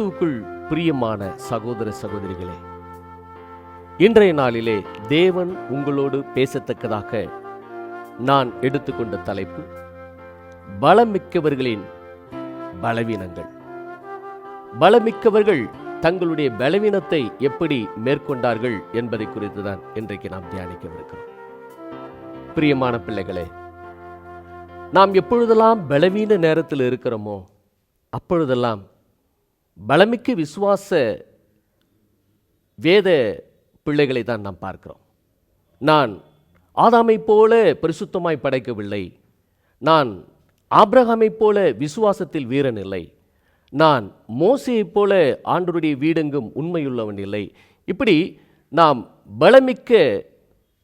கிறிஸ்துவுக்குள் பிரியமான சகோதர சகோதரிகளே இன்றைய நாளிலே தேவன் உங்களோடு பேசத்தக்கதாக நான் எடுத்துக்கொண்ட தலைப்பு பலமிக்கவர்களின் பலவீனங்கள். பலமிக்கவர்கள் தங்களுடைய பலவீனத்தை எப்படி மேற்கொண்டார்கள் என்பதை குறித்து தான் இன்றைக்கு நாம் தியானிக்கவிருக்கிறோம். பிரியமான பிள்ளைகளே நாம் எப்பொழுதெல்லாம் பலவீன நேரத்தில் இருக்கிறோமோ அப்பொழுதெல்லாம் பலமிக்க விசுவாச வேத பிள்ளைகளை தான் நாம் பார்க்கிறோம். நான் ஆதாமைப் போல பரிசுத்தமாய் படைக்கவில்லை. நான் ஆப்ரஹாமை போல விசுவாசத்தில் வீரன் இல்லை. நான் மோசையைப் போல ஆண்டருடைய வீடெங்கும் உண்மையுள்ளவன் இல்லை. இப்படி நாம் பலமிக்க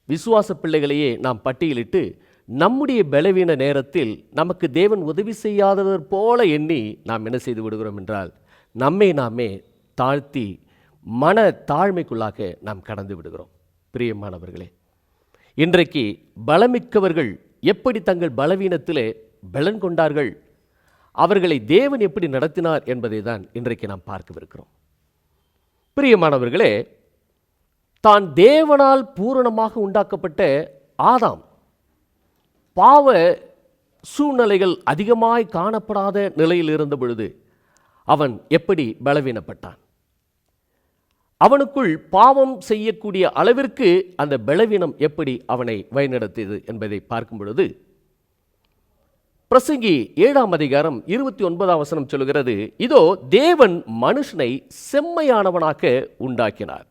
விசுவாச பிள்ளைகளையே நாம் பட்டியலிட்டு நம்முடைய பலவீன நேரத்தில் நமக்கு தேவன் உதவி செய்யாதவர் போல எண்ணி நாம் என்ன செய்து விடுகிறோம் என்றால் நம்மை நாமே தாழ்த்தி மன தாழ்மைக்குள்ளாக நாம் கடந்து விடுகிறோம். பிரியமானவர்களே இன்றைக்கு பலமிக்கவர்கள் எப்படி தங்கள் பலவீனத்திலே பலன் கொண்டார்கள்? அவர்களை தேவன் எப்படி நடத்தினார் என்பதை தான் இன்றைக்கு நாம் பார்க்கவிருக்கிறோம். பிரியமானவர்களே தான் தேவனால் பூரணமாக உண்டாக்கப்பட்ட ஆதாம் பாவ சூழ்நிலைகள் அதிகமாய் காணப்படாத நிலையில் இருந்த பொழுது அவன் எப்படி பலவீனப்பட்டான்? அவனுக்குள் பாவம் செய்யக்கூடிய அளவிற்கு அந்த பலவீனம் எப்படி அவனை வழிநடத்தியது என்பதை பார்க்கும் பொழுது பிரசங்கி ஏழாம் அதிகாரம் இருபத்தி ஒன்பதாம் வசனம் சொல்கிறது இதோ தேவன் மனுஷனை செம்மையானவனாக உண்டாக்கினார்.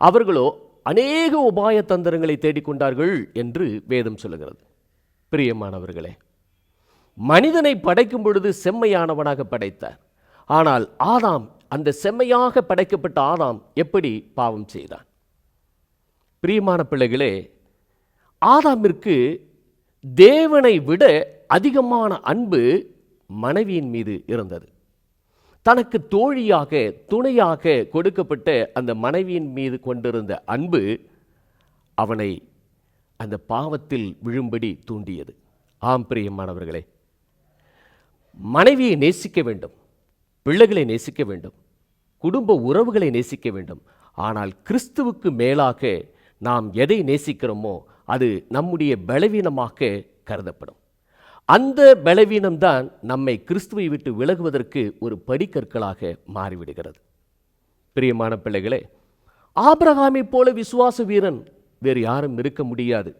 அவர்களோ அநேக உபாய தந்திரங்களை தேடிக்கொண்டார்கள் என்று வேதம் சொல்லுகிறது. பிரியமானவர்களே மனிதனை படைக்கும் பொழுது செம்மையானவனாக படைத்தார். ஆனால் ஆதாம் அந்த செம்மையாக படைக்கப்பட்ட ஆதாம் எப்படி பாவம் செய்தான்? பிரியமான பிள்ளைகளே ஆதாமிற்கு தேவனை விட அதிகமான அன்பு மனைவியின் மீது இருந்தது. தனக்கு தோழியாக துணையாக கொடுக்கப்பட்ட அந்த மனைவியின் மீது கொண்டிருந்த அன்பு அவனை அந்த பாவத்தில் விழும்படி தூண்டியது. ஆம் பிரியமானவர்களே மனைவியை நேசிக்க வேண்டும். பிள்ளைகளை நேசிக்க வேண்டும். குடும்ப உறவுகளை நேசிக்க வேண்டும். ஆனால் கிறிஸ்துவுக்கு மேலாக நாம் எதை நேசிக்கிறோமோ அது நம்முடைய பலவீனமாக கருதப்படும். அந்த பலவீனம்தான் நம்மை கிறிஸ்துவை விட்டு விலகுவதற்கு ஒரு படிக்கற்களாக மாறிவிடுகிறது. பிரியமான பிள்ளைகளே ஆபிரகாமை போல விசுவாச வீரன் வேறு யாரும் இருக்க முடியாது.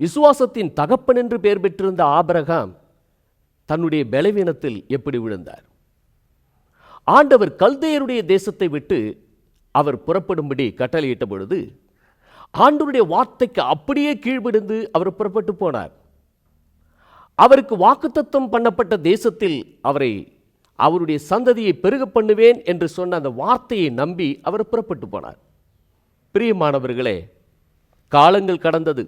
விசுவாசத்தின் தகப்பன் என்று பெயர் பெற்றிருந்த ஆபிரகாம் தன்னுடைய பலவீனத்தில் எப்படி விழுந்தார்? ஆண்டவர் கல்தையருடைய தேசத்தை விட்டு அவர் புறப்படும்படி கட்டளையிட்ட பொழுது ஆண்டவருடைய வார்த்தைக்கு அப்படியே கீழ்விடுந்து அவர் புறப்பட்டு போனார். அவருக்கு வாக்குத்தத்தம் பண்ணப்பட்ட தேசத்தில் அவரை அவருடைய சந்ததியை பெருக பண்ணுவேன் என்று சொன்ன அந்த வார்த்தையை நம்பி அவர் புறப்பட்டு போனார். பிரியமானவர்களே காலங்கள் கடந்தது.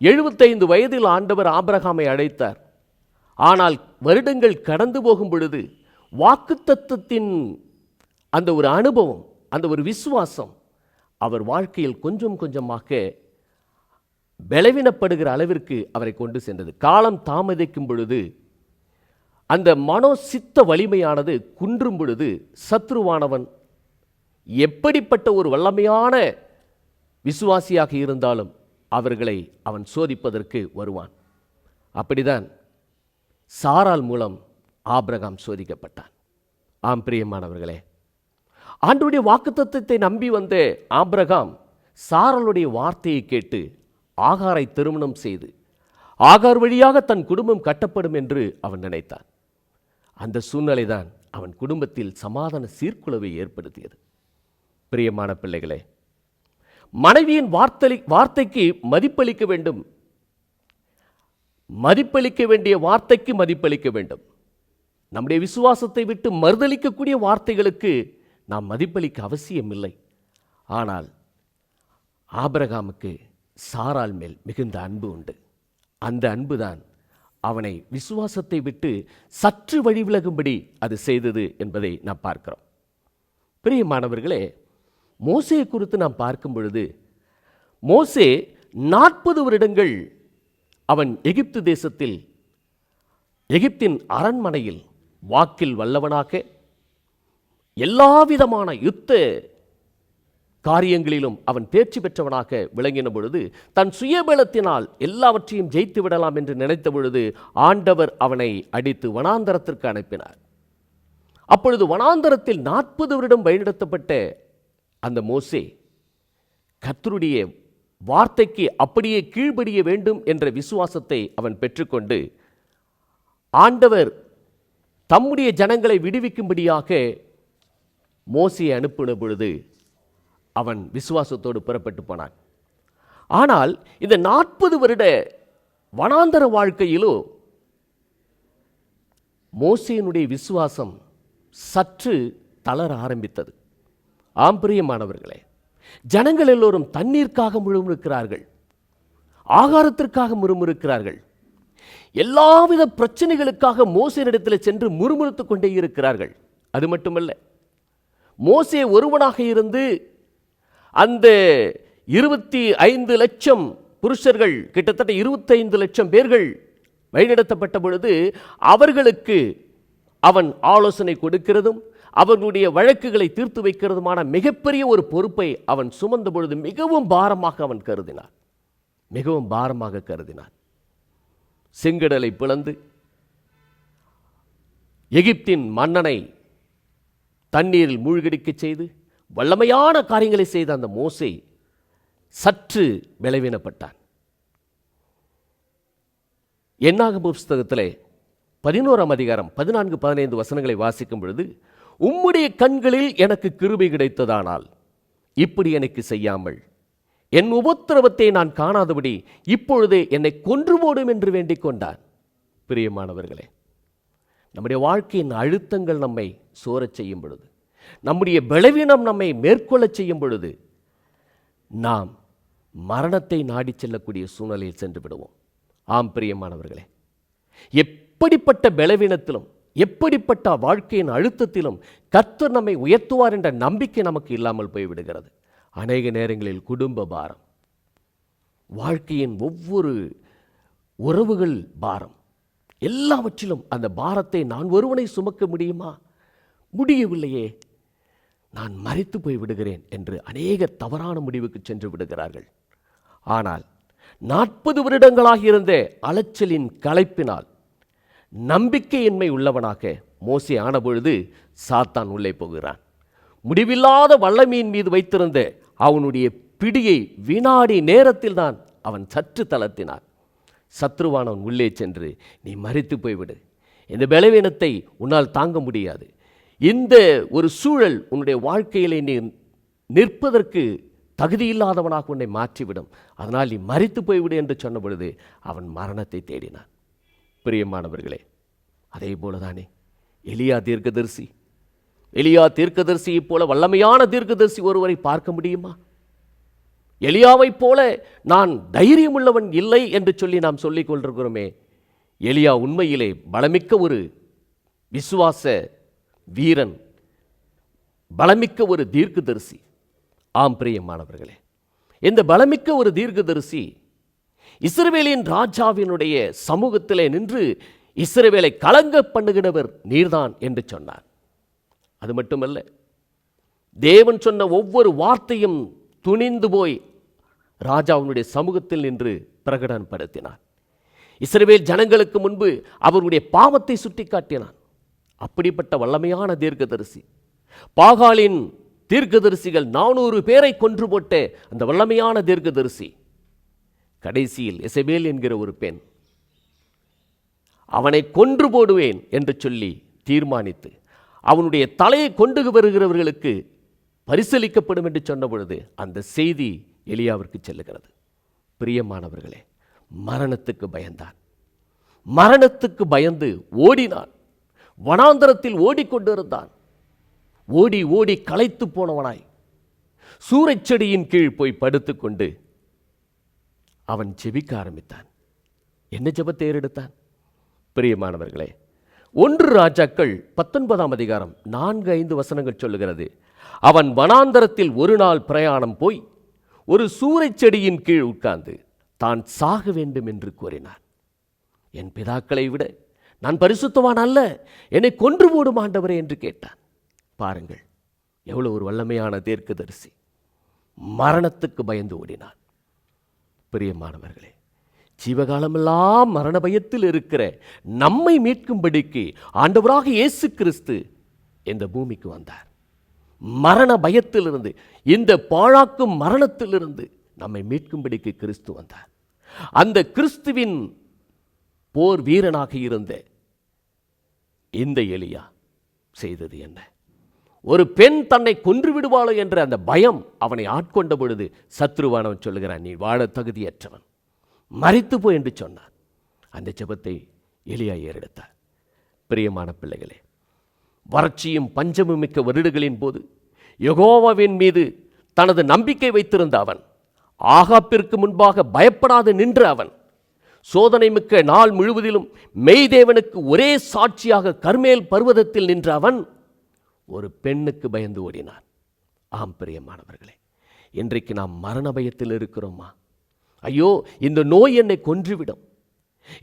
எழுபத்தைந்து வயதில் ஆண்டவர் ஆபிரகாமை அழைத்தார். ஆனால் வருடங்கள் கடந்து போகும் பொழுது வாக்குத்தத்தத்தின் அந்த ஒரு அனுபவம் அந்த ஒரு விசுவாசம் அவர் வாழ்க்கையில் கொஞ்சம் கொஞ்சமாக பலவீனப்படுகிற அளவிற்கு அவரை கொண்டு சென்றது. காலம் தாமதிக்கும் பொழுது அந்த மனோ சித்த வலிமையானது குன்றும் பொழுது சத்ருவானவன் எப்படிப்பட்ட ஒரு வல்லமையான விசுவாசியாக இருந்தாலும் அவர்களை அவன் சோதிப்பதற்கு வருவான். அப்படிதான் சாரால் மூலம் ஆபிரகாம் சோதிக்கப்பட்டான். ஆம் பிரியமானவர்களே ஆண்டுடைய வாக்குத்தத்தை நம்பி வந்த ஆபிரகாம் சாரலுடைய வார்த்தையை கேட்டு ஆகாரை திருமணம் செய்து ஆகார் வழியாக தன் குடும்பம் கட்டப்படும் என்று அவன் நினைத்தான். அந்த சூழ்நிலை தான் அவன் குடும்பத்தில் சமாதான சீர்குலைவை ஏற்படுத்தியது. பிரியமான பிள்ளைகளே மனைவியின் வார்த்தை வார்த்தைக்கு மதிப்பளிக்க வேண்டும். மதிப்பளிக்க வேண்டிய வார்த்தைக்கு மதிப்பளிக்க வேண்டும். நம்முடைய விசுவாசத்தை விட்டு மறுதளிக்கக்கூடிய வார்த்தைகளுக்கு நாம் மதிப்பளிக்க அவசியமில்லை. ஆனால் ஆபரகாமுக்கு சாரால் மேல் மிகுந்த அன்பு உண்டு. அந்த அன்புதான் அவனை விசுவாசத்தை விட்டு சற்று வழி விலகும்படி அது செய்தது என்பதை நாம் பார்க்கிறோம். பிரியமானவர்களே மோசையை குறித்து நாம் பார்க்கும் பொழுது மோசே நாற்பது வருடங்கள் அவன் எகிப்து தேசத்தில் எகிப்தின் அரண்மனையில் வாக்கில் வல்லவனாக எல்லாவிதமான யுத்த காரியங்களிலும் அவன் தேர்ச்சி பெற்றவனாக விளங்கின பொழுது தன் சுயபலத்தினால் எல்லாவற்றையும் ஜெயித்து விடலாம் என்று நினைத்த பொழுது ஆண்டவர் அவனை அடித்து வனாந்தரத்திற்கு அனுப்பினார். அப்பொழுது வனாந்தரத்தில் நாற்பது வருடம் வழிநடத்தப்பட்ட அந்த மோசே கத்தருடைய வார்த்தைக்கு அப்படியே கீழ்ப்படிய வேண்டும் என்ற விசுவாசத்தை அவன் பெற்றுக்கொண்டு ஆண்டவர் தம்முடைய ஜனங்களை விடுவிக்கும்படியாக மோசையை அனுப்பின பொழுது அவன் விசுவாசத்தோடு புறப்பட்டு போனான். ஆனால் இந்த நாற்பது வருட வனாந்தர வாழ்க்கையிலோ மோசையினுடைய விசுவாசம் சற்று தளர ஆரம்பித்தது. ஆம் பிரியமானவர்களே ஜனங்கள் எல்லோரும் தண்ணீர்க்காக முழுமுறுக்கிறார்கள் ஆகாரத்திற்காக முறுமுறுக்கிறார்கள் எல்லாவித பிரச்சனைகளுக்காக மோசையினிடத்தில் சென்று முறுமுறுத்துக் கொண்டே இருக்கிறார்கள். அது மட்டுமல்ல மோசே ஒருவனாக இருந்து அந்த இருபத்தி ஐந்து லட்சம் புருஷர்கள் கிட்டத்தட்ட இருபத்தைந்து லட்சம் பேர்கள் வழிநடத்தப்பட்ட பொழுது அவர்களுக்கு அவன் ஆலோசனை கொடுக்கிறதும் அவர்களுடைய வழக்குகளை தீர்த்து வைக்கிறதுமான மிகப்பெரிய ஒரு பொறுப்பை அவன் சுமந்த பொழுது மிகவும் பாரமாக அவன் கருதினான். மிகவும் பாரமாக கருதினான். செங்கடலை பிளந்து எகிப்தின் மன்னனை தண்ணீரில் மூழ்கடிக்கச் செய்து வல்லமையான காரியங்களை செய்த அந்த மோசை சற்று விளைவினப்பட்டான். என்னாக புஸ்தகத்திலே பதினோராம் அதிகாரம் பதினான்கு பதினைந்து வசனங்களை வாசிக்கும் பொழுது உம்முடைய கண்களில் எனக்கு கிருபை கிடைத்ததானால் இப்படி எனக்கு செய்யாமல் என் உபத்திரவத்தை நான் காணாதபடி இப்பொழுதே என்னை கொன்று போடும் என்று வேண்டிக் கொண்டான் பிரியமானவர்களே நம்முடைய வாழ்க்கையின் அழுத்தங்கள் நம்மை சோரச் செய்யும் பொழுது நம்முடைய பலவீனம் நம்மை மேற்கொள்ளச் செய்யும் பொழுது நாம் மரணத்தை நாடிச் செல்லக்கூடிய சூழ்நிலையில் சென்று விடுவோம். ஆம் பிரியமானவர்களே எப்படிப்பட்ட பலவீனத்திலும் எப்படிப்பட்ட வாழ்க்கையின் அழுத்தத்திலும் கர்த்தர் நம்மை உயர்த்துவார் என்ற நம்பிக்கை நமக்கு இல்லாமல் போய்விடுகிறது. அநேக நேரங்களில் குடும்ப பாரம். வாழ்க்கையின் ஒவ்வொரு உறவுகள் பாரம். எல்லாவற்றிலும் அந்த பாரத்தை நான் ஒருவனை சுமக்க முடியுமா? முடியவில்லையே. நான் மறித்து போய் விடுகிறேன் என்று அநேக தவறான முடிவுக்கு சென்று விடுகிறார்கள். ஆனால் நாற்பது வருடங்களாக இருந்த அலைச்சலின் களைப்பினால் நம்பிக்கையின்மை உள்ளவனாக மோசி ஆனபொழுது சாத்தான் உள்ளே போகிறான். முடிவில்லாத வல்லமையின் மீது வைத்திருந்த அவனுடைய பிடியை வினாடி நேரத்தில் தான் அவன் சற்று தளர்த்தினான். சத்ருவானவன் உள்ளே சென்று நீ மறித்து போய்விடு. இந்த பலவீனத்தை உன்னால் தாங்க முடியாது. இந்த ஒரு சூழல் உன்னுடைய வாழ்க்கையிலே நீ நிற்பதற்கு தகுதியில்லாதவனாக உன்னை மாற்றிவிடும். அதனால் நீ மறித்து போய்விடு என்று சொன்ன பொழுது அவன் மரணத்தை தேடினான். பிரியமானவர்களே அதே போலதானே. எளியா தீர்க்கதரிசி எலியா தீர்க்கதரிசியைப் போல வல்லமையான தீர்க்கதரிசி ஒருவரை பார்க்க முடியுமா? எலியாவைப் போல நான் தைரியமுள்ளவன் இல்லை என்று சொல்லி நாம் சொல்லிக் கொண்டிருக்கிறோமே. எலியா உண்மையிலே பலமிக்க ஒரு விசுவாச வீரன் பலமிக்க ஒரு தீர்க்கதரிசி. ஆம் பிரியமானவர்களே இந்த பலமிக்க ஒரு தீர்க்கதரிசி இஸ்ரவேலின் ராஜாவினுடைய சமூகத்திலே நின்று இஸ்ரவேலை கலங்க பண்ணுகிறவர் நீர்தான் என்று சொன்னார். அது மட்டுமல்ல தேவன் சொன்ன ஒவ்வொரு வார்த்தையும் துணிந்து போய் ராஜாவினுடைய சமூகத்தில் நின்று பிரகடனப்படுத்தினார் இஸ்ரவேல் ஜனங்களுக்கு முன்பு அவருடைய பாவத்தை சுட்டிக்காட்டினான். அப்படிப்பட்ட வல்லமையான தீர்க்கதரிசி பாகாலின் தீர்க்கதரிசிகள் நானூறு பேரை கொன்று போட்ட அந்த வல்லமையான தீர்க்கதரிசி கடைசியில் எசபேல் என்கிற ஒரு பெண் அவனை கொன்று போடுவேன் என்று சொல்லி தீர்மானித்து அவனுடைய தலையை கொண்டு வருகிறவர்களுக்கு பரிசளிக்கப்படும் என்று சொன்ன பொழுது அந்த செய்தி எலியாவிற்கு செல்லுகிறது. பிரியமானவர்களே மரணத்துக்கு பயந்தான். மரணத்துக்கு பயந்து ஓடினான். வனாந்தரத்தில் ஓடிக்கொண்டிருந்தான். ஓடி ஓடி களைத்து போனவனாய். சூறைச் செடியின் கீழ் போய் படுத்துக்கொண்டு அவன் ஜெபிக்க ஆரம்பித்தான். என்ன ஜெபத்தை ஏறெடுத்தான்? பிரியமானவர்களே ஒன்று ராஜாக்கள் பத்தொன்பதாம் அதிகாரம் நான்கு ஐந்து வசனங்கள் சொல்லுகிறது. அவன் வனாந்தரத்தில் ஒரு நாள் பிரயாணம் போய் ஒரு சூறைச் செடியின் கீழ் உட்கார்ந்து தான் சாக வேண்டும் என்று கூறினான். என் பிதாக்களை விட நான் பரிசுத்தவான் அல்ல. என்னை கொன்று போடும் ஆண்டவரே என்று கேட்டான். பாருங்கள் எவ்வளோ ஒரு வல்லமையான தீர்க்கதரிசி. மரணத்துக்கு பயந்து ஓடினான். பிரியமானவர்களே ஜீவகாலமெல்லாம் மரண பயத்தில் இருக்கிற நம்மை மீட்கும்படிக்கு ஆண்டவராக இயேசு கிறிஸ்து இந்த பூமிக்கு வந்தார். மரண பயத்திலிருந்து இந்த பாழாக்கும் மரணத்திலிருந்து நம்மை மீட்கும்படிக்கு கிறிஸ்து வந்தார். அந்த கிறிஸ்துவின் போர் வீரனாக இருந்த இந்த எலியா செய்தது என்ன? ஒரு பெண் தன்னை கொன்று விடுவாளோ என்ற அந்த பயம் அவனை ஆட்கொண்ட பொழுது சத்ருவானவன் சொல்லுகிறான் நீ வாழ தகுதியற்றவன். மறித்து போ என்று சொன்னான் அந்த ஜபத்தை எளியா ஏறெடுத்தார். பிரியமான பிள்ளைகளே வறட்சியும் பஞ்சமும் மிக்க வருடங்களின் போது யகோவாவின் மீது தனது நம்பிக்கை வைத்திருந்த அவன் ஆகாப்பிற்கு முன்பாக பயப்படாது நின்ற அவன் சோதனை மிக்க நாள் முழுவதிலும் மெய்தேவனுக்கு ஒரே சாட்சியாக கர்மேல் பர்வதத்தில் நின்ற அவன் ஒரு பெண்ணுக்கு பயந்து ஓடினான். ஆம் பிரியமானவர்களே இன்றைக்கு நாம் மரண பயத்தில் இருக்கிறோமா? ஐயோ இந்த நோய் என்னை கொன்றுவிடும்.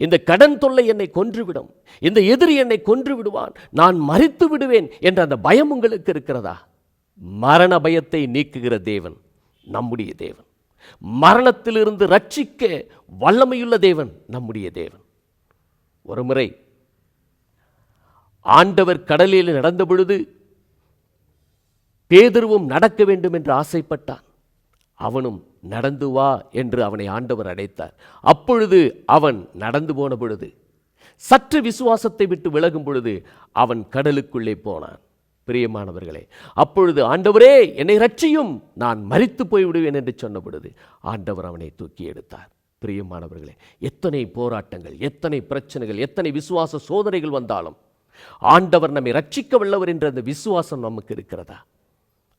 இந்த கடன் தொல்லை என்னை கொன்றுவிடும். இந்த எதிரி என்னை கொன்று விடுவான் நான் மறித்து விடுவேன் என்ற அந்த பயம் உங்களுக்கு இருக்கிறதா? மரண பயத்தை நீக்குகிற தேவன் நம்முடைய தேவன். மரணத்திலிருந்து ரட்சிக்க வல்லமையுள்ள தேவன் நம்முடைய தேவன். ஒருமுறை ஆண்டவர் கடலில் நடந்த பொழுது பேதுருவும் நடக்க வேண்டும் என்று ஆசைப்பட்டான். அவனும் நடந்து வா என்று அவனை ஆண்டவர் அடைத்தார் அப்பொழுது அவன் நடந்து போன பொழுது சற்று விசுவாசத்தை விட்டு விலகும் பொழுது அவன் கடலுக்குள்ளே போனான். பிரியமானவர்களே அப்பொழுது ஆண்டவரே என்னை ரட்சியும் நான் மறித்து போய் விடுவேன் என்று சொன்ன பொழுது ஆண்டவர் அவனை தூக்கி எடுத்தார். பிரியமானவர்களே எத்தனை போராட்டங்கள் எத்தனை பிரச்சனைகள் எத்தனை விசுவாச சோதனைகள் வந்தாலும் ஆண்டவர் நம்மை ரட்சிக்க வல்லவர் என்ற அந்த விசுவாசம் நமக்கு இருக்கிறதா?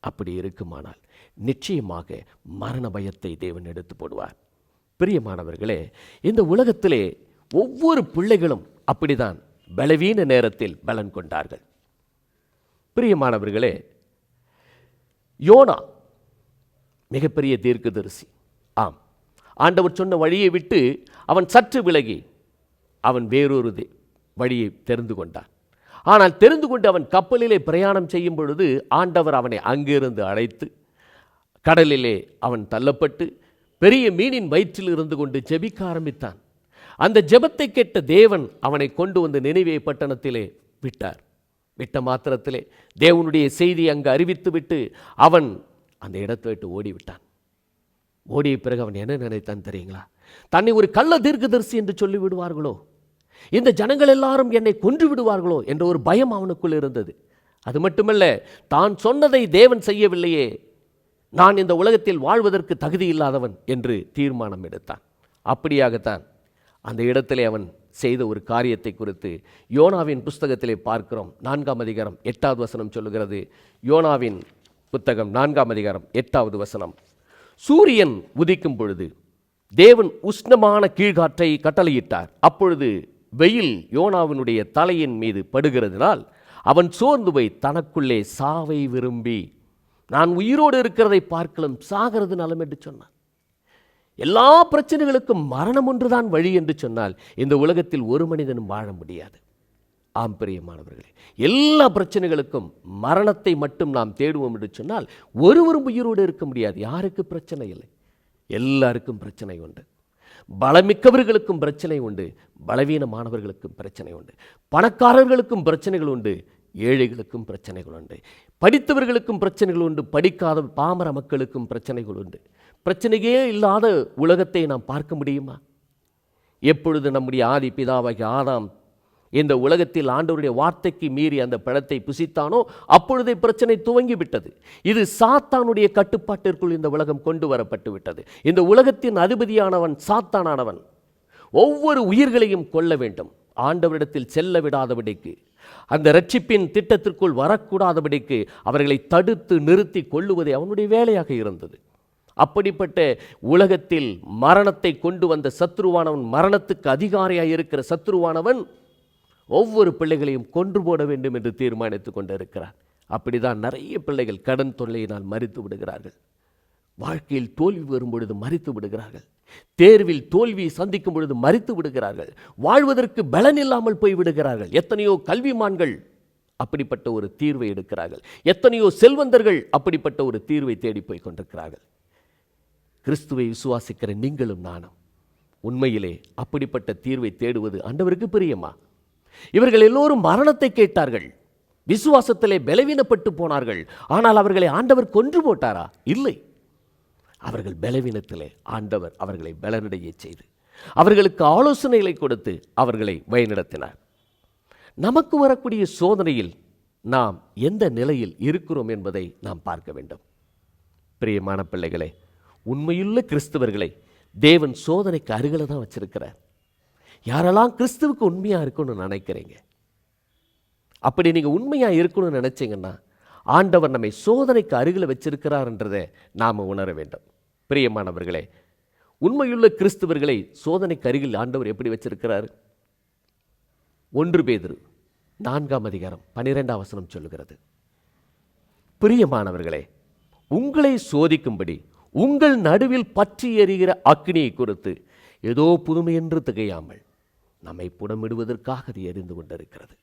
அப்படி இருக்குமானால் நிச்சயமாக மரண பயத்தை தேவன் எடுத்து போடுவார். பிரியமானவர்களே இந்த உலகத்திலே ஒவ்வொரு பிள்ளைகளும் அப்படிதான் பலவீன நேரத்தில் பலன் கொண்டார்கள். பிரியமானவர்களே யோனா மிகப்பெரிய தீர்க்கதரிசி. ஆம் ஆண்டவர் சொன்ன வழியை விட்டு அவன் சற்று விலகி அவன் வேறொரு வழியை தெரிந்து கொண்டான். ஆனால் தெரிந்து கொண்டு அவன் கப்பலிலே பிரயாணம் செய்யும் பொழுது ஆண்டவர் அவனை அங்கிருந்து அழைத்து கடலிலே அவன் தள்ளப்பட்டு பெரிய மீனின் வயிற்றில் இருந்து கொண்டு ஜெபிக்க ஆரம்பித்தான். அந்த ஜெபத்தை கேட்ட தேவன் அவனை கொண்டு வந்து நினைவே பட்டணத்திலே விட்டார். விட்ட மாத்திரத்திலே தேவனுடைய செய்தி அங்கு அறிவித்து விட்டு அவன் அந்த இடத்தை விட்டு ஓடிவிட்டான். ஓடிய பிறகு அவன் என்ன நினைத்தான் தெரியுங்களா? தன்னை ஒரு கள்ள தீர்க்கதரிசி என்று சொல்லி விடுவார்களோ? இந்த ஜனங்கள் எல்லாரும் என்னை கொன்று விடுவார்களோ என்ற ஒரு பயம் அவனுக்குள் இருந்தது. அது மட்டுமல்ல தான் சொன்னதை தேவன் செய்யவில்லையே நான் இந்த உலகத்தில் வாழ்வதற்கு தகுதி இல்லாதவன் என்று தீர்மானம் எடுத்தான். அப்படியாகத்தான் அந்த இடத்திலே அவன் செய்த ஒரு காரியத்தை குறித்து யோனாவின் புஸ்தகத்திலே பார்க்கிறோம். நான்காம் அதிகாரம் எட்டாவது வசனம் சொல்லுகிறது. யோனாவின் புத்தகம் நான்காம் அதிகாரம் எட்டாவது வசனம். சூரியன் உதிக்கும் பொழுது தேவன் உஷ்ணமான கீழ்காற்றை கட்டளையிட்டார். அப்பொழுது வெயில் யோனாவினுடைய தலையின் மீது படுகிறதினால் அவன் சோர்ந்து போய் தனக்குள்ளே சாவை விரும்பி நான் உயிரோடு இருக்கிறதை பார்க்கலாம் சாகிறது நலம் என்று சொன்னான். எல்லா பிரச்சனைகளுக்கும் மரணம் ஒன்றுதான் வழி என்று சொன்னால் இந்த உலகத்தில் ஒரு மனிதனும் வாழ முடியாது. ஆம் பிரியமானவர்களே எல்லா பிரச்சனைகளுக்கும் மரணத்தை மட்டும் நாம் தேடுவோம் என்று சொன்னால் ஒருவரும் உயிரோடு இருக்க முடியாது. யாருக்கு பிரச்சனை இல்லை. எல்லாருக்கும் பிரச்சனை உண்டு. பலமிக்கவர்களுக்கும் பிரச்சனை உண்டு. பலவீனமானவர்களுக்கும் பிரச்சனை உண்டு. பணக்காரர்களுக்கும் பிரச்சனைகள் உண்டு. ஏழைகளுக்கும் பிரச்சனைகள் உண்டு. படித்தவர்களுக்கும் பிரச்சனைகள் உண்டு படிக்காத பாமர மக்களுக்கும் பிரச்சனைகள் உண்டு. பிரச்சனையே இல்லாத உலகத்தை நாம் பார்க்க முடியுமா? எப்பொழுது நம்முடைய ஆதி பிதாவாகிய ஆதாம் இந்த உலகத்தில் ஆண்டவருடைய வார்த்தைக்கு மீறி அந்த பழத்தை புசித்தானோ அப்பொழுதே பிரச்சனை துவங்கி விட்டது இது சாத்தானுடைய கட்டுப்பாட்டிற்குள் இந்த உலகம் கொண்டு வரப்பட்டு விட்டது. இந்த உலகத்தின் அதிபதியானவன் சாத்தானானவன் ஒவ்வொரு உயிர்களையும் கொல்ல வேண்டும். ஆண்டவரிடத்தில் செல்ல விடாதபடிக்கு அந்த ரட்சிப்பின் திட்டத்திற்குள் வரக்கூடாதபடிக்கு அவர்களை தடுத்து நிறுத்தி கொள்ளுவதே அவனுடைய வேலையாக இருந்தது. அப்படிப்பட்ட உலகத்தில் மரணத்தை கொண்டு வந்த சத்ருவானவன் மரணத்துக்கு அதிகாரியாக இருக்கிற சத்ருவானவன் ஒவ்வொரு பிள்ளைகளையும் கொன்று போட வேண்டும் என்று தீர்மானித்துக் கொண்டிருக்கிறார் அப்படிதான் நிறைய பிள்ளைகள் கடன் தொல்லையினால் மறித்து விடுகிறார்கள். வாழ்க்கையில் தோல்வி வரும் பொழுது மறித்து விடுகிறார்கள். தேர்வில் தோல்வியை சந்திக்கும் பொழுது மறித்து விடுகிறார்கள். வாழ்வதற்கு பலன் இல்லாமல் போய் விடுகிறார்கள். எத்தனையோ கல்விமான்கள் அப்படிப்பட்ட ஒரு தீர்வை எடுக்கிறார்கள். எத்தனையோ செல்வந்தர்கள் அப்படிப்பட்ட ஒரு தீர்வை தேடி போய் கொண்டிருக்கிறார்கள். கிறிஸ்துவை விசுவாசிக்கிற நீங்களும் நானும் உண்மையிலே அப்படிப்பட்ட தீர்வை தேடுவது ஆண்டவருக்கு பிரியமா? இவர்கள் எல்லோரும் மரணத்தை கேட்டார்கள். விசுவாசத்திலே பலவீனப்பட்டு போனார்கள். ஆனால் அவர்களை ஆண்டவர் கொன்று போட்டாரா? இல்லை. அவர்கள் பலவீனத்திலே ஆண்டவர் அவர்களை பலனடைய செய்து அவர்களுக்கு ஆலோசனைகளை கொடுத்து அவர்களை வழிநடத்தினார். நமக்கு வரக்கூடிய சோதனையில் நாம் எந்த நிலையில் இருக்கிறோம் என்பதை நாம் பார்க்க வேண்டும். பிரியமான பிள்ளைகளே உண்மையுள்ள கிறிஸ்தவர்களை தேவன் சோதனைக்கு அருகில தான் வச்சிருக்கிறார். யாரெல்லாம் கிறிஸ்துவுக்கு உண்மையாக இருக்கணும்னு நினைக்கிறீங்க? அப்படி நீங்கள் உண்மையாக இருக்கணும்னு நினச்சிங்கன்னா ஆண்டவர் நம்மை சோதனைக்கு அருகில் வச்சிருக்கிறார்ன்றதை நாம் உணர வேண்டும். பிரியமானவர்களே உண்மையுள்ள கிறிஸ்தவர்களை சோதனைக்கு அருகில் ஆண்டவர் எப்படி வச்சிருக்கிறார்? ஒன்று பேதிரு நான்காம் அதிகாரம் பன்னிரெண்டாம் வசனம் சொல்லுகிறது. பிரியமானவர்களே உங்களை சோதிக்கும்படி உங்கள் நடுவில் பற்றி எறிகிற அக்னியை குறித்து ஏதோ புதுமை என்று திகையாமல் நம்மை புடமிடுவதற்காக அது எரிந்து கொண்டிருக்கிறது.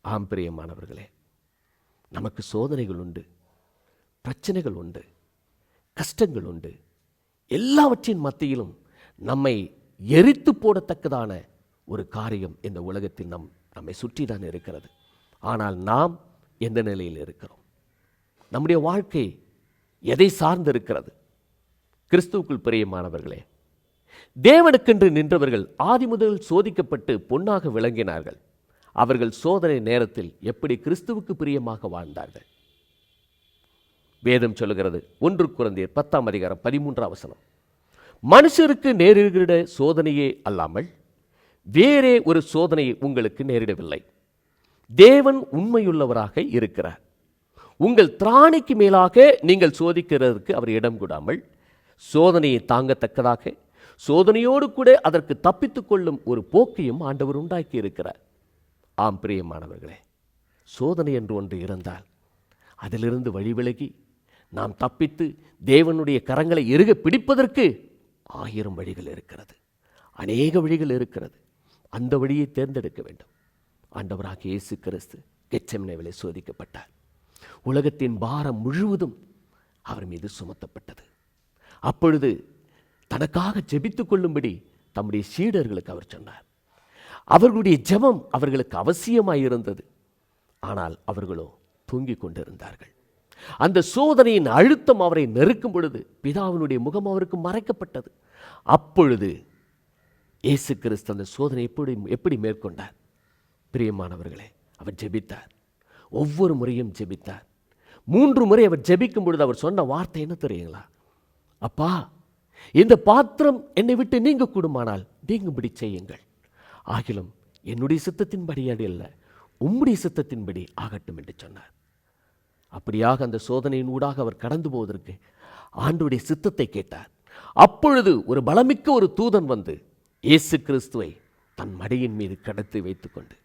ஆம் பிரியமானவர்களே நமக்கு சோதனைகள் உண்டு பிரச்சனைகள் உண்டு கஷ்டங்கள் உண்டு எல்லாவற்றின் மத்தியிலும் நம்மை எரித்து போடத்தக்கதான ஒரு காரியம் இந்த உலகத்தில் நம் நம்மை சுற்றி தான் இருக்கிறது. ஆனால் நாம் எந்த நிலையில் இருக்கிறோம்? நம்முடைய வாழ்க்கை எதை சார்ந்து இருக்கிறது கிறிஸ்துவுக்குள் பிரியமானவர்களே தேவனுக்கென்று நின்றவர்கள் ஆதி முதல் சோதிக்கப்பட்டு பொன்னாக விளங்கினார்கள். அவர்கள் சோதனை நேரத்தில் எப்படி கிறிஸ்துவுக்கு பிரியமாக வாழ்ந்தார்கள்? வேதம் சொல்லுகிறது. ஒன்று குழந்தையர் பத்தாம் அதிகாரம் பதிமூன்றாம் வசனம். மனுஷருக்கு நேரிடுகிற சோதனையே அல்லாமல் வேறே ஒரு சோதனை உங்களுக்கு நேரிடவில்லை. தேவன் உண்மையுள்ளவராக இருக்கிறார். உங்கள் திராணிக்கு மேலாக நீங்கள் சோதிக்கிறதற்கு அவர் இடம் கூடாமல் சோதனையை தாங்கத்தக்கதாக சோதனையோடு கூட அதற்கு தப்பித்துக்கொள்ளும் ஒரு போக்கையும் ஆண்டவர் உண்டாக்கி இருக்கிறார். ஆம் பிரியமானவர்களே சோதனை என்று ஒன்று இருந்தால் அதிலிருந்து வழிவிலகி நாம் தப்பித்து தேவனுடைய கரங்களை இறுக பிடிப்பதற்கு ஆயிரம் வழிகள் இருக்கிறது. அநேக வழிகள் இருக்கிறது. அந்த வழியை தேர்ந்தெடுக்க வேண்டும். ஆண்டவராக இயேசு கிறிஸ்து கெச்சம்னேவிலே சோதிக்கப்பட்டார். உலகத்தின் பாரம் முழுவதும் அவர் மீது சுமத்தப்பட்டது. அப்பொழுது தனக்காக ஜெபித்துக் கொள்ளும்படி தம்முடைய சீடர்களுக்கு அவர் சொன்னார். அவர்களுடைய ஜெபம் அவர்களுக்கு அவசியமாயிருந்தது. ஆனால் அவர்களோ தூங்கிக் கொண்டிருந்தார்கள். அந்த சோதனையின் அழுத்தம் அவரை நெருக்கும் பொழுது பிதாவினுடைய முகம் அவருக்கு மறைக்கப்பட்டது. அப்பொழுது இயேசு கிறிஸ்து அந்த சோதனை எப்படி எப்படி மேற்கொண்டார்? பிரியமானவர்களே அவர் ஜெபித்தார். ஒவ்வொரு முறையும் ஜெபித்தார். மூன்று முறை அவர் ஜெபிக்கும் பொழுது அவர் சொன்ன வார்த்தை என்ன தெரியுங்களா? அப்பா இந்த பாத்திரம் என்னை விட்டு நீங்க கூடுமானால் நீங்கும்படி செய்யுங்கள். ஆகிலும் என்னுடைய சித்தத்தின்படி அல்ல உம்முடைய சித்தத்தின்படி ஆகட்டும் என்று சொன்னார். அப்படியாக அந்த சோதனையின் ஊடாக அவர் கடந்து போவதற்கு ஆண்டுடைய சித்தத்தை கேட்டார். அப்பொழுது ஒரு பலமிக்க ஒரு தூதன் வந்து இயேசு கிறிஸ்துவை தன் மடியின் மீது கடத்தி வைத்துக்கொண்டு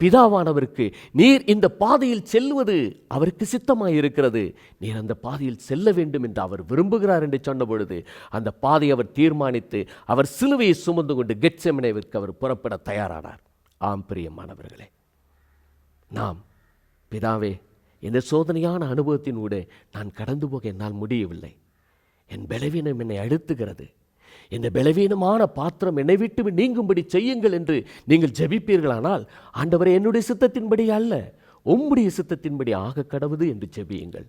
பிதாவானவருக்கு நீர் இந்த பாதையில் செல்வது அவருக்கு சித்தமாக இருக்கிறது நீர் அந்த பாதையில் செல்ல வேண்டும் என்று அவர் விரும்புகிறார் என்று சொன்ன பொழுது அந்த பாதையை அவர் தீர்மானித்து அவர் சிலுவையை சுமந்து கொண்டு கெட்செமனைவிற்கு அவர் புறப்பட தயாரானார். ஆம் பிரியமானவர்களே நாம் பிதாவே இந்த சோதனையான அனுபவத்தின் ஊடே நான் கடந்து போக என்னால் முடியவில்லை. என் பலவீனம் என்னை அழுத்துகிறது. இந்த பலவீனமான பாத்திரம் என்னை விட்டு நீங்கும்படி செய்யுங்கள் என்று நீங்கள் ஜெபிப்பீர்களானால் ஆண்டவரை என்னுடைய சித்தத்தின்படி அல்ல உம்முடைய சித்தத்தின்படி ஆக கடவுது என்று ஜெபியுங்கள்.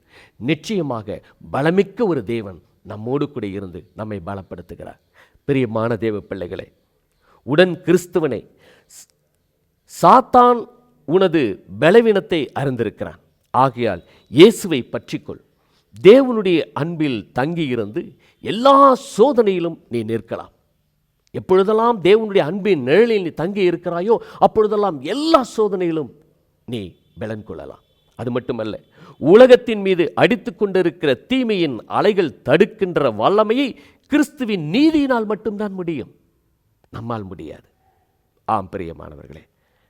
நிச்சயமாக பலமிக்க ஒரு தேவன் நம்மோடு கூட இருந்து நம்மை பலப்படுத்துகிறார். பிரியமான தேவ பிள்ளைகளே உடன் கிறிஸ்துவனை சாத்தான் உனது பலவீனத்தை அறிந்திருக்கிறான். ஆகையால் இயேசுவை பற்றிக்கொள். தேவனுடைய அன்பில் தங்கியிருந்து எல்லா சோதனையிலும் நீ நிற்கலாம். எப்பொழுதெல்லாம் தேவனுடைய அன்பின் நிழலில் நீ தங்கி இருக்கிறாயோ அப்பொழுதெல்லாம் எல்லா சோதனையிலும் நீ பலன் கொள்ளலாம். அது மட்டுமல்ல உலகத்தின் மீது அடித்து கொண்டிருக்கிற தீமையின் அலைகள் தடுக்கின்ற வல்லமையை கிறிஸ்துவின் நீதியினால் மட்டும்தான் முடியும். நம்மால் முடியாது. ஆம் பிரியமானவர்களே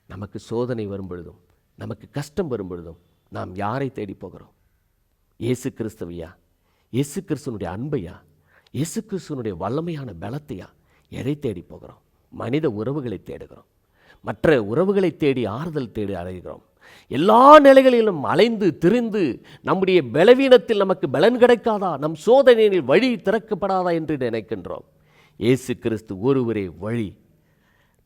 நமக்கு சோதனை வரும்பொழுதும் நமக்கு கஷ்டம் வரும்பொழுதும் நாம் யாரை தேடி போகிறோம் இயேசு கிறிஸ்தவையா? இயேசு கிறிஸ்துவனுடைய அன்பையா? இயேசு கிறிஸ்துவனுடைய வல்லமையான பலத்தையா? எதை தேடி போகிறோம் மனித உறவுகளை தேடுகிறோம். மற்ற உறவுகளை தேடி ஆறுதல் தேடி அலைகிறோம். எல்லா நிலைகளிலும் அலைந்து திரிந்து நம்முடைய பலவீனத்தில் நமக்கு பலன் கிடைக்காதா? நம் சோதனையில் வழி திறக்கப்படாதா என்று நினைக்கின்றோம். இயேசு கிறிஸ்து ஒருவரே வழி.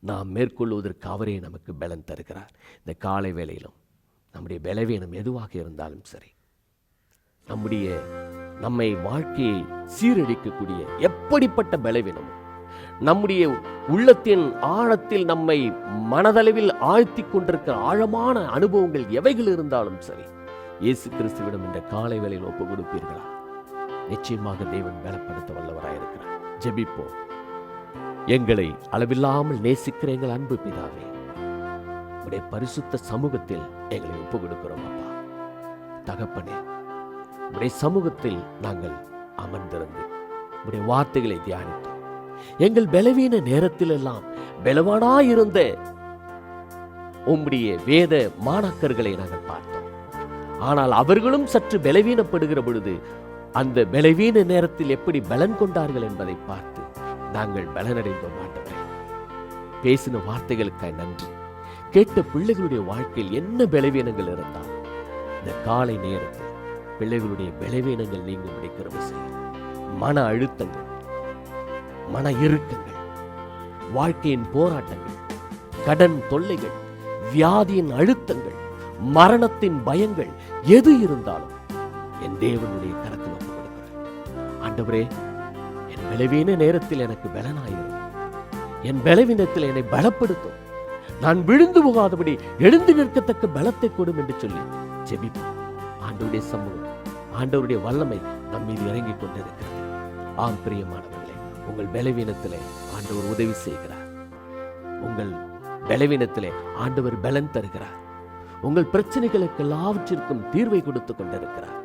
நாம் மேற்கொள்வதற்கு அவரே நமக்கு பலன் தருகிறார். இந்த காலை வேளையிலும் நம்முடைய பலவீனம் எதுவாக இருந்தாலும் சரி நம்முடைய நம்மை வாழ்க்கையை சீரழிக்கக்கூடிய எப்படிப்பட்ட பலவீனம் நம்முடைய உள்ளத்தின் ஆழத்தில் நம்மை மனதளவில் ஆழ்த்தி கொண்டிருக்கிற ஆழமான அனுபவங்கள் எவைகள் இருந்தாலும் சரி இயேசு கிறிஸ்துவிடம் இந்த காலை வேலையில் ஒப்பு கொடுப்பீர்களா? நிச்சயமாக தேவன் பலப்படுத்த வல்லவராயிருக்கிறார் ஜெபிப்போம். எங்களை அளவில்லாமல் நேசிக்கிற எங்கள் அன்பு பிதாவே உடைய பரிசுத்த சமூகத்தில் எங்களை ஒப்பு கொடுக்கிறோம் அப்பா. தகப்பனே உடைய சமூகத்தில் நாங்கள் அமர்ந்திருந்து உடைய வார்த்தைகளை தியானித்தோம். எங்கள் பலவீன நேரத்தில் எல்லாம் பலவானாயிருந்த உம்முடைய வேத மாணாக்கர்களை நாங்கள் பார்த்தோம். ஆனால் அவர்களும் சற்று பலவீனப்படுகிற பொழுது அந்த பலவீன நேரத்தில் எப்படி பலன் கொண்டார்கள் என்பதை பார்த்து நாங்கள் பலனடைந்தோம் மாட்டோம் பேசின வார்த்தைகளுக்காய் நன்றி. கேட்ட பிள்ளைகளுடைய வாழ்க்கையில் என்ன பலவீனங்கள் இருந்தால் இந்த காலை நேரத்தில் பிள்ளைகளுடைய பலவீனங்கள் நீங்க முடிக்கிறவ செய்யும் மன அழுத்தங்கள் மன இறுக்கங்கள் வாழ்க்கையின் போராட்டங்கள் கடன் தொல்லைகள் வியாதியின் அழுத்தங்கள் மரணத்தின் பயங்கள் எது இருந்தாலும் என் தேவனுடைய கரத்தில் ஒப்பு கொடுக்கிறேன். ஆண்டவரே என் பலவீன நேரத்தில் எனக்கு பலனாயிரும். என் பலவீனத்தில் என்னை பலப்படுத்தும். நான் விழுந்து போகாதபடி எழுந்து நிற்கத்தக்க பலத்தை கொடும் என்று சொல்லி ஜெபிப்போம். ஆண்டவருடைய சமூகம் ஆண்டவருடைய வல்லமை நம் மீது இறங்கிக் கொண்டிருக்கிறது. ஆம் பிரியமானவர்களே உங்கள் பலவீனத்திலே ஆண்டவர் உதவி செய்கிறார். உங்கள் பலவீனத்திலே ஆண்டவர் பலன் தருகிறார். உங்கள் பிரச்சனைகளுக்கு எல்லாவற்றிற்கும் தீர்வை கொடுத்து கொண்டிருக்கிறார்.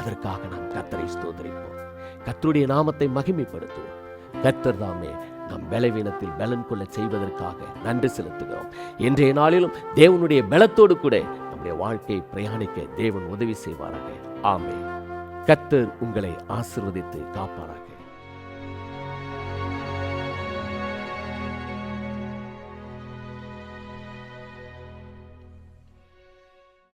அதற்காக நாம் கத்தரை ஸ்தோதரிப்போம் கத்தருடைய நாமத்தை மகிமைப்படுத்துவோம். கத்தர் தாமே நம் பலவீனத்தில் பலன் கொள்ள செய்வதற்காக நன்றி செலுத்துகிறோம். இன்றைய நாளிலும் தேவனுடைய பலத்தோடு கூட நம்முடைய வாழ்க்கையை பிரயாணிக்க தேவன் உதவி செய்வாராக. ஆமே கத்தர் உங்களை ஆசிர்வதித்து காப்பாராக.